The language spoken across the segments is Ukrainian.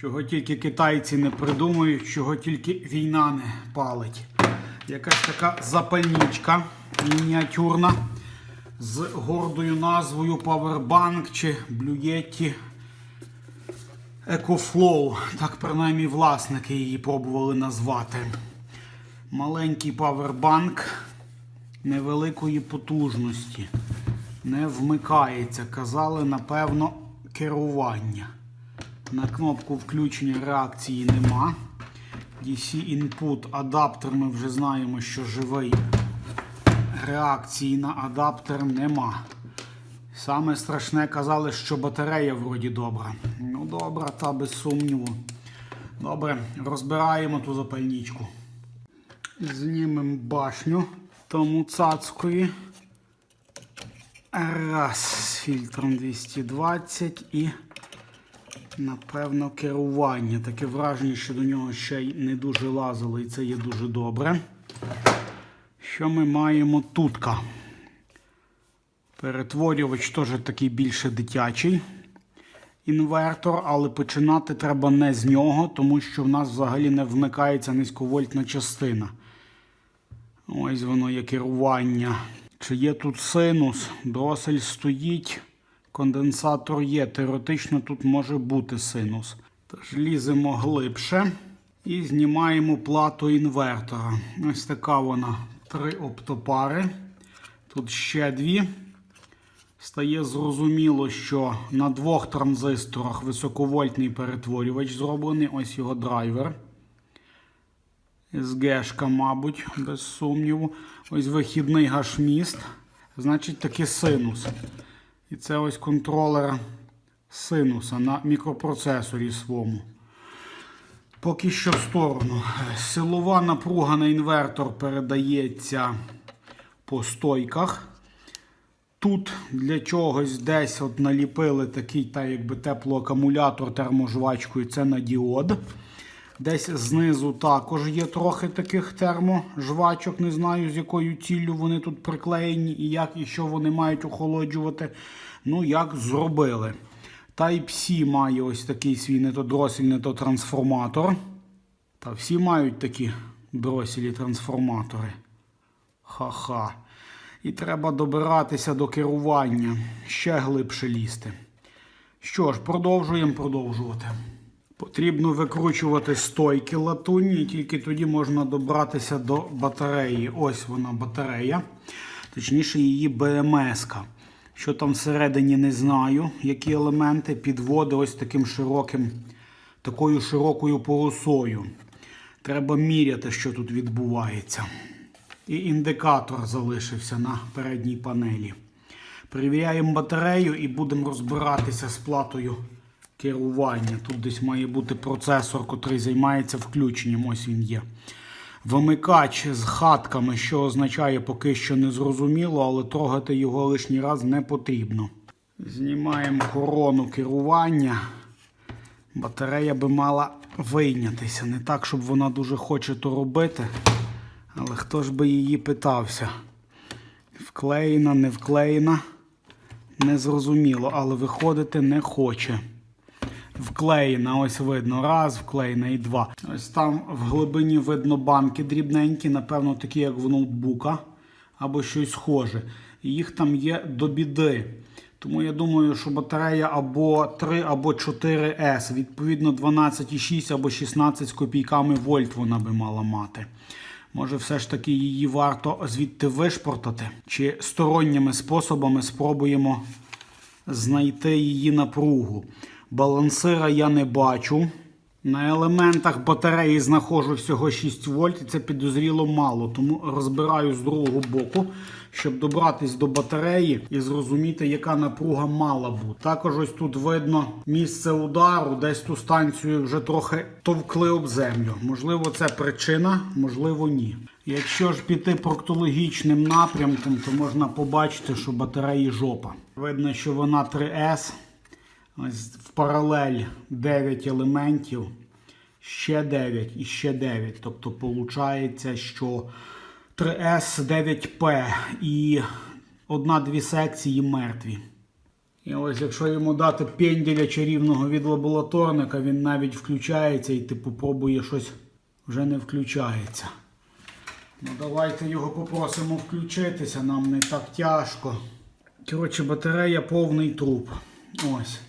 Чого тільки китайці не придумують, чого тільки війна не палить. Якась така запальничка мініатюрна з гордою назвою Powerbank чи Yeti EcoFlow. Так принаймні власники її пробували назвати. Маленький павербанк невеликої потужності. Не вмикається. Казали, напевно, керування. На кнопку включення реакції нема. DC Input адаптер ми вже знаємо, що живий. Реакції на адаптер нема. Саме страшне казали, що батарея вроді добра. Ну, добра, та без сумніву. Добре, розбираємо ту запальничку. Знімемо башню тому цацької. Раз з фільтром 220 і, напевно, керування. Таке враження, що до нього ще й не дуже лазило, і це є дуже добре. Що ми маємо тутка? Перетворювач теж такий більше дитячий інвертор, але починати треба не з нього, тому що в нас взагалі не вмикається низьковольтна частина. Ось воно є керування. Чи є тут синус? Дросель стоїть, конденсатор є. Теоретично тут може бути синус. Тож ліземо глибше і знімаємо плату інвертора. Ось така вона. Три оптопари. Тут ще дві. Стає зрозуміло, що на двох транзисторах високовольтний перетворювач зроблений. Ось його драйвер. СГшка, мабуть, без сумніву. Ось вихідний гашміст. Значить, таки синус. І це ось контролер синуса на мікропроцесорі своєму. Поки що в сторону. Силова напруга на інвертор передається по стойках. Тут для чогось десь от наліпили такий та якби теплоакумулятор терможвачкою. Це на діод. Десь знизу також є трохи таких терможвачок. Не знаю, з якою ціллю вони тут приклеєні і як і що вони мають охолоджувати. Ну, як зробили. Type-C має ось такий свій не то дросель, не то трансформатор. Та всі мають такі дроселі трансформатори. Ха-ха. І треба добиратися до керування, ще глибше лізти. Що ж, продовжуємо продовжувати. Потрібно викручувати стойки латунні, і тільки тоді можна добратися до батареї. Ось вона батарея, точніше, її БМС. -ка. Що там всередині не знаю, які елементи підводи ось таким широким, такою широкою полосою. Треба міряти, що тут відбувається. І індикатор залишився на передній панелі. Перевіряємо батарею і будемо розбиратися з платою керування. Тут десь має бути процесор, який займається включенням. Ось він є. Вимикач з хатками, що означає поки що не зрозуміло, але трогати його лишній раз не потрібно. Знімаємо корону керування. Батарея би мала вийнятися. Не так, щоб вона дуже хоче то робити. Але хто ж би її питався? Вклеєна, не вклеєна. Незрозуміло, але виходити не хоче. Вклеєна, ось видно, раз, вклеєна і два. Ось там в глибині видно банки дрібненькі, напевно, такі, як в ноутбука, або щось схоже. Їх там є до біди. Тому я думаю, що батарея або 3, або 4С, відповідно 12,6 або 16 з копійками вольт вона би мала мати. Може, все ж таки її варто звідти вишпортати? Чи сторонніми способами спробуємо знайти її напругу? Балансира я не бачу. На елементах батареї знаходжу всього 6 вольт, і це підозріло мало. Тому розбираю з другого боку, щоб добратись до батареї і зрозуміти, яка напруга мала бути. Також ось тут видно місце удару, десь ту станцію вже трохи товкли об землю. Можливо, це причина, можливо, ні. Якщо ж піти проктологічним напрямком, то можна побачити, що батареї жопа. Видно, що вона 3С. Ось в паралель 9 елементів, ще 9 і ще 9. Тобто, виходить, що 3С 9П і одна-дві секції мертві. І ось якщо йому дати пенділя чарівного від лабораторника, він навіть включається і типу пробує щось вже не включається. Ну давайте його попросимо включитися, нам не так тяжко. Коротше, батарея повний труп. Ось.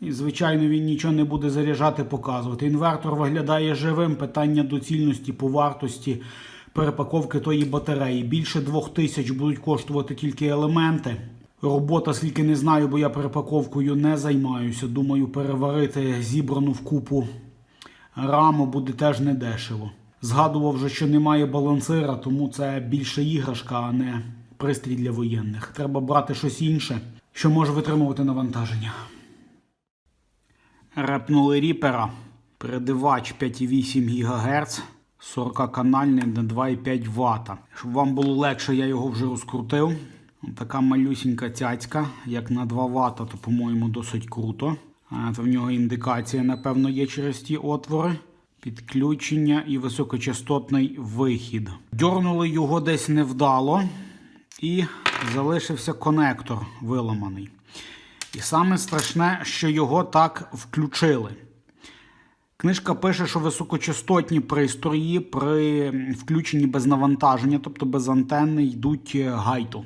І, звичайно, він нічого не буде заряджати, показувати. Інвертор виглядає живим. Питання доцільності по вартості перепаковки тої батареї. Більше двох тисяч будуть коштувати тільки елементи. Робота, скільки не знаю, бо я перепаковкою не займаюся. Думаю, переварити зібрану в купу раму буде теж недешево. Згадував вже, що немає балансира, тому це більше іграшка, а не пристрій для воєнних. Треба брати щось інше, що може витримувати навантаження. Репнули ріпера. Передавач 5,8 ГГц, 40-канальний на 2,5 Вт. Щоб вам було легше, я його вже розкрутив. Така малюсінька цяцька, як на 2 Вт, то, по-моєму, досить круто. То в нього індикація, напевно, є через ті отвори. Підключення і високочастотний вихід. Дьорнули його десь невдало, і залишився конектор виламаний. І саме страшне, що його так включили. Книжка пише, що високочастотні пристрої при включенні без навантаження, тобто без антенни, йдуть е, гайту.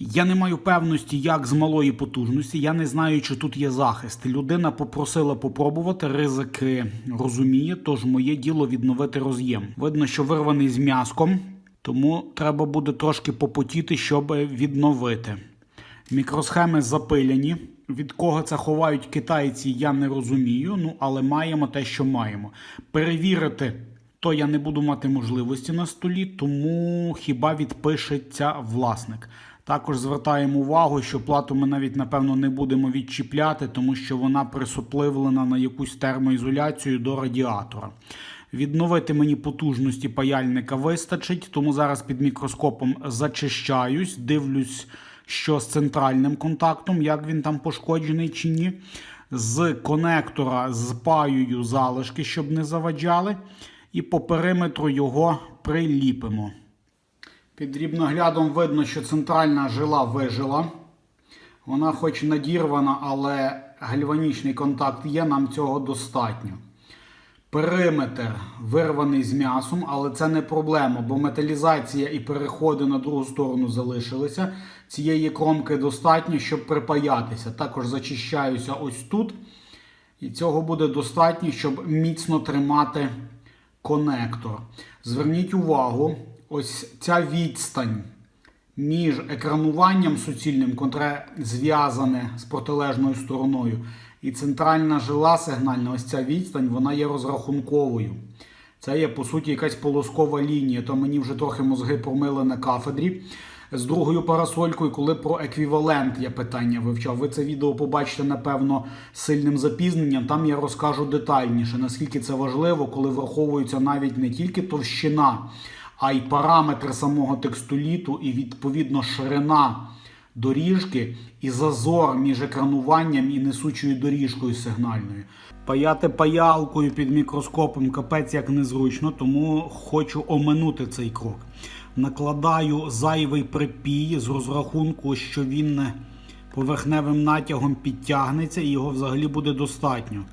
Я не маю певності, як з малої потужності. Я не знаю, чи тут є захист. Людина попросила попробувати, ризики розуміє, тож моє діло відновити роз'єм. Видно, що вирваний з м'язком, тому треба буде трошки попотіти, щоб відновити. Мікросхеми запиляні. Від кого це ховають китайці, я не розумію. Ну, але маємо те, що маємо. Перевірити то я не буду мати можливості на столі, тому хіба відпишеться власник. Також звертаємо увагу, що плату ми навіть напевно не будемо відчіпляти, тому що вона присопливлена на якусь термоізоляцію до радіатора. Відновити мені потужності паяльника вистачить, тому зараз під мікроскопом зачищаюсь, дивлюсь, що з центральним контактом, як він там пошкоджений чи ні. З конектора спаюю залишки, щоб не заваджали. І по периметру його приліпимо. Під дрібноглядом видно, що центральна жила вижила. Вона хоч надірвана, але гальванічний контакт є, нам цього достатньо. Периметр вирваний з м'ясом, але це не проблема, бо металізація і переходи на другу сторону залишилися. Цієї кромки достатньо, щоб припаятися. Також зачищаюся ось тут. І цього буде достатньо, щоб міцно тримати конектор. Зверніть увагу, ось ця відстань між екрануванням суцільним, котре зв'язане з протилежною стороною, і центральна жила сигнальна, ось ця відстань, вона є розрахунковою. Це є, по суті, якась полоскова лінія, то мені вже трохи мозги промили на кафедрі. З другою парасолькою, коли про еквівалент я питання вивчав. Ви це відео побачите, напевно, сильним запізненням. Там я розкажу детальніше, наскільки це важливо, коли враховується навіть не тільки товщина, а й параметри самого текстоліту, і відповідно ширина доріжки і зазор між екрануванням і несучою доріжкою сигнальною. Паяти паялкою під мікроскопом капець як незручно, тому хочу оминути цей крок. Накладаю зайвий припій з розрахунку, що він поверхневим натягом підтягнеться і його взагалі буде достатньо.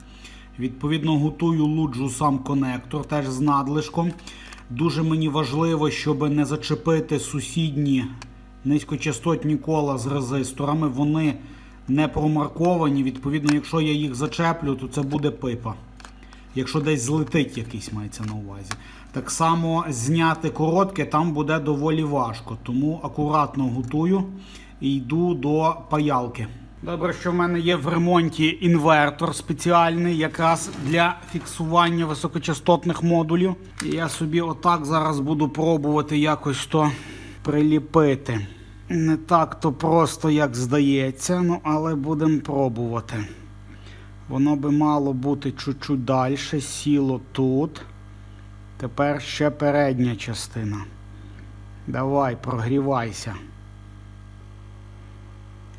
Відповідно, готую луджу сам конектор, теж з надлишком. Дуже мені важливо, щоб не зачепити сусідні низькочастотні кола з резисторами. Вони не промарковані. Відповідно, якщо я їх зачеплю, то це буде пипа. Якщо десь злетить якийсь мається на увазі. Так само зняти коротке там буде доволі важко. Тому акуратно готую і йду до паялки. Добре, що в мене є в ремонті інвертор спеціальний, якраз для фіксування високочастотних модулів. І я собі отак зараз буду пробувати якось то приліпити. Не так то просто, як здається, ну але будемо пробувати. Воно би мало бути чуть-чуть далі, сіло тут. Тепер ще передня частина. Давай, прогрівайся.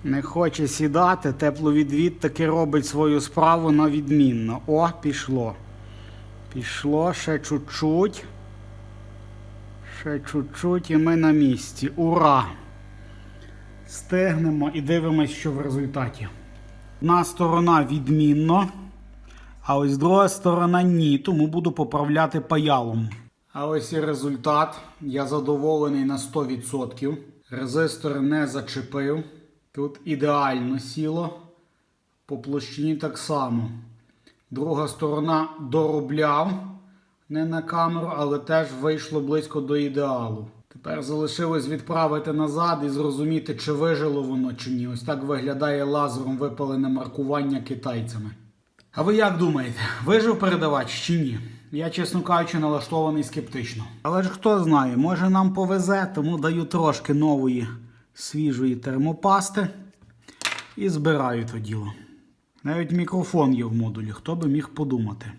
Не хоче сідати, тепловідвід таки робить свою справу на відмінно. О, пішло. Пішло ще чуть-чуть. Ще чуть-чуть і ми на місці. Ура! Стигнемо і дивимось, що в результаті. Одна сторона відмінно, а ось друга сторона ні, тому буду поправляти паялом. А ось і результат. Я задоволений на 100%. Резистор не зачепив. Тут ідеально сіло. По площині так само. Друга сторона доробляв не на камеру, але теж вийшло близько до ідеалу. Тепер залишилось відправити назад і зрозуміти, чи вижило воно чи ні. Ось так виглядає лазером випалене маркування китайцями. А ви як думаєте, вижив передавач чи ні? Я, чесно кажучи, налаштований скептично. Але ж хто знає, може нам повезе, тому даю трошки нової свіжої термопасти і збираю то діло. Навіть мікрофон є в модулі, хто би міг подумати.